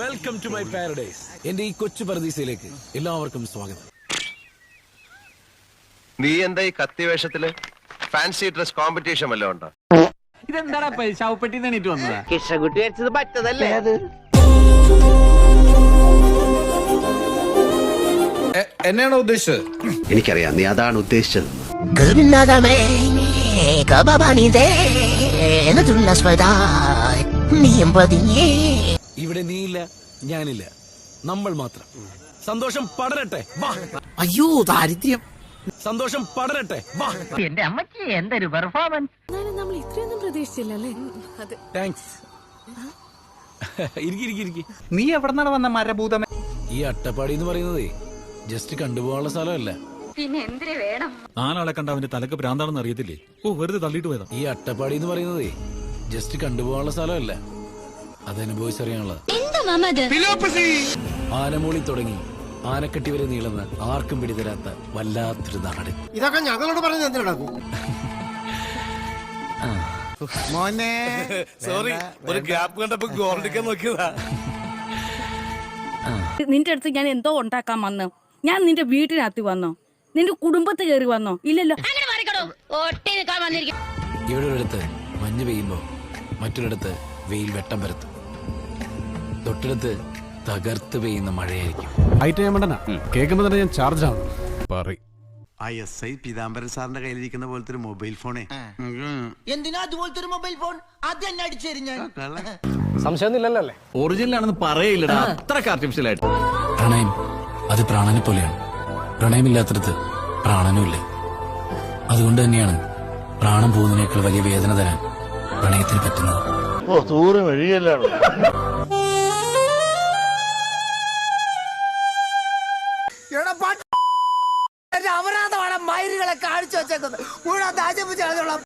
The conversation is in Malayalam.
വെൽക്കം ടു മൈ പാരഡൈസ് എന്റെ ഈ കൊച്ചു പരദീസയിലേക്ക് എല്ലാവർക്കും സ്വാഗതം. നീ എന്താ ഈ കത്തി വേഷത്തിൽ? ഫാൻസി ഡ്രസ് കോമ്പറ്റീഷൻ വല്ലതും ഉണ്ടോ? ഇതെന്താടാ ശവപ്പെട്ടി എണീറ്റ് വന്നതാ? കൃഷ്ണകുട്ടി വെച്ചത് പറ്റതല്ലേ? അത് എന്നെയാണോ ഉദ്ദേശിച്ചത്? എനിക്കറിയാം നീ അതാണ് ഉദ്ദേശിച്ചത്. നീയും പതിയേ. ഇവിടെ നീയില്ല ഞാനില്ല. നമ്മൾ മാത്രം. സന്തോഷം പടരട്ടെ വാ. അയ്യോ ദാരിദ്ര്യം. സന്തോഷം പടരട്ടെ വാ. എന്റെ അമ്മച്ചി എന്തൊരു പെർഫോമൻസ് നമ്മൾ ഇത്രയൊന്നും പ്രതീക്ഷിച്ചില്ലല്ലേ? അതെ. താങ്ക്സ് നീ എവിടെന്നാണ് വന്ന മരഭൂതമേ? ഈ അട്ടപ്പാടി എന്ന് പറയുന്നതേ ജസ്റ്റ് കണ്ടുപോകാനുള്ള സ്ഥലമല്ല. പിന്നെ എന്തിനു വേണം? നാലാളെ കണ്ട അവന്റെ തലക്ക് ഭ്രാന്താണെന്ന് അറിയത്തില്ലേ? ഓ വെറുതെ തള്ളിയിട്ട് പോയതാ. ഈ അട്ടപ്പാടി എന്ന് പറയുന്നതേ ജസ്റ്റ് കണ്ടുപോകാനുള്ള സ്ഥലമല്ല. ആനമൂളി തുടങ്ങി ആനക്കെട്ടി വരെ നീളുന്ന ആർക്കും പിടിതരാത്ത വല്ലാത്തൊരു നാട് ഇതൊക്കെ ഞങ്ങളോട് പറഞ്ഞു എന്തിനാ മോനെ സോറി ഒരു ഗ്യാപ്പ് കണ്ടപ്പോ ഗോൾഡിക്കാൻ നോക്കിയതാ. നിന്റെ അടുത്ത് ഞാൻ എന്തോ ഉണ്ടാക്കാൻ വന്നു. ഞാൻ നിന്റെ വീട്ടിനകത്ത് വന്നോ. നിന്റെ കുടുംബത്ത് കയറി വന്നോ. ഇല്ലല്ലോ. ഇവിടെ ഒരിടത്ത് മഞ്ഞ് പെയ്യുമ്പോ മറ്റൊരിടത്ത് വെയിൽ വെട്ടം പരത്തും തൊട്ടടുത്ത് തകർത്ത് പെയ്യുന്ന മഴയായിരിക്കും. ഐറ്റം ഞാൻ വേണ്ടനാ? കേൾക്കുമ്പോ തന്നെ ഞാൻ ചാർജ് ആണ്. പറയും. ആ എസ് ഐ പീതാംബരൻ സാറിന്റെ കയ്യിലിരിക്കുന്ന പോലത്തെ ഒരു മൊബൈൽ ഫോണേ. എന്തിനാ അതുപോലത്തെ ഒരു മൊബൈൽ ഫോൺ? അത് തന്നെ അടിച്ചേരും ഞാൻ. ഒറിജിനൽ ആണെന്ന് പറയില്ലടാ അത്ര ആർട്ടിഫിഷ്യൽ ആയിട്ട്. പ്രണയം അത് പ്രാണനെ പോലെയാണ്. പ്രണയമില്ലാത്തടത്ത് പ്രാണനുമില്ല. അതുകൊണ്ട് തന്നെയാണ് പ്രാണം പോകുന്നതിനേക്കാൾ വലിയ വേദന തരാൻ പ്രണയത്തിന് പറ്റുന്നത്. അപരാധമാണ് മൈരുകളെ കാണിച്ചു വെച്ചേക്കുന്നത് മുഴുവൻ